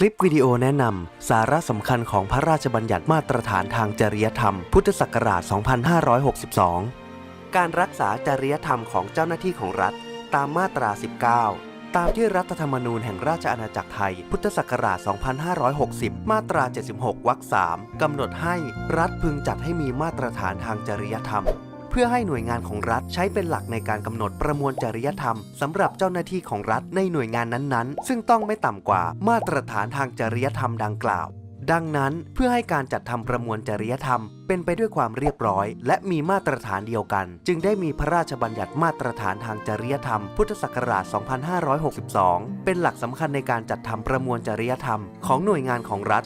คลิปวิดีโอแนะนำสาระสำคัญของพระราชบัญญัติมาตรฐานทางจริยธรรม พุทธศักราช 2562 การรักษาจริยธรรมของเจ้าหน้าที่ของรัฐ ตามมาตรา 19 ตามที่รัฐธรรมนูญแห่งราชอาณาจักรไทย พุทธศักราช 2560 มาตรา 76 วรรค 3 กำหนดให้รัฐพึงจัดให้มีมาตรฐานทางจริยธรรม พื่อให้หน่วยงานของรัฐใช้เป็นหลักในการกำหนดประมวลจริยธรรมสำหรับเจ้าหน้าที่ของรัฐในหน่วยงานนั้นๆ ซึ่งต้องไม่ต่ำกว่ามาตรฐานทางจริยธรรมดังกล่าว ดังนั้นเพื่อให้การจัดทำประมวลจริยธรรม เป็นไปด้วยความเรียบร้อย และมีมาตรฐานเดียวกัน จึงได้มีพระราชบัญญัติมาตรฐานทางจริยธรรม พุทธศักราช 2562 เป็นหลักสำคัญในการจัดทำประมวลจริยธรรมของหน่วยงานของรัฐ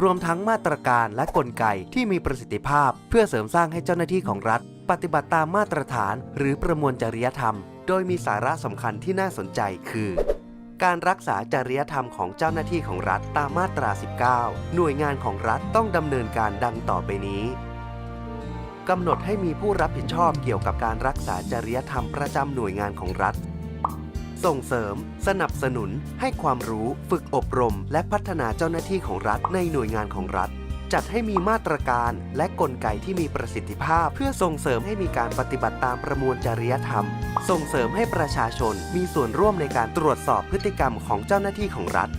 รวมทั้งมาตรการและกลไกที่มีประสิทธิภาพ เพื่อเสริมสร้างให้เจ้าหน้าที่ของรัฐ ปฏิบัติตามมาตรฐาน หรือประมวลจริยธรรม โดยมีสาระสำคัญที่น่าสนใจคือการรักษาจริยธรรมของเจ้าหน้าที่ของรัฐตามมาตรา 19 หน่วยงานของรัฐต้องดำเนินการดังต่อไปนี้กำหนดให้มีผู้รับผิดชอบเกี่ยวกับการรักษาจริยธรรมประจำหน่วยงานของรัฐ ส่งเสริม สนับสนุน ให้ความรู้ ฝึกอบรม และพัฒนาเจ้าหน้าที่ของรัฐในหน่วยงานของรัฐ จัดให้มีมาตรการและกลไกที่มีประสิทธิภาพ เพื่อส่งเสริมให้มีการปฏิบัติตามประมวลจริยธรรม ส่งเสริมให้ประชาชนมีส่วนร่วมในการตรวจสอบพฤติกรรมของเจ้าหน้าที่ของรัฐ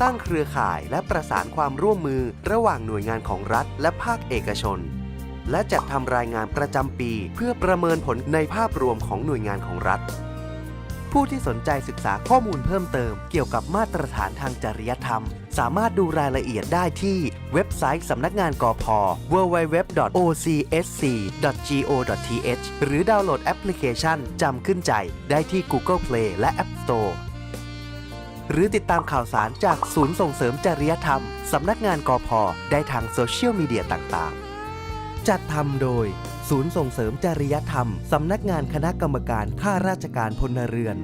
สร้างเครือข่ายและประสานความร่วมมือระหว่างหน่วยงานของรัฐ และภาคเอกชนและจัดทำรายงานประจำปี เพื่อประเมินผลในภาพรวมของหน่วยงานของรัฐ ผู้ที่สนใจศึกษาข้อมูลเพิ่มเติม เกี่ยวกับมาตรฐานทางจริยธรรม สามารถดูรายละเอียดได้ที่เว็บไซต์สำนักงานกพ www.ocsc.go.th หรือดาวน์โหลดแอปพลิเคชันจำขึ้นใจได้ที่ Google Play และ App Store หรือติดตามข่าวสารจากศูนย์ส่งเสริมจริยธรรม สำนักงานกพได้ทางโซเชียลมีเดียต่างๆ จัดทำโดย ศูนย์ส่งเสริมจริยธรรม สำนักงานคณะกรรมการข้าราชการพลเรือน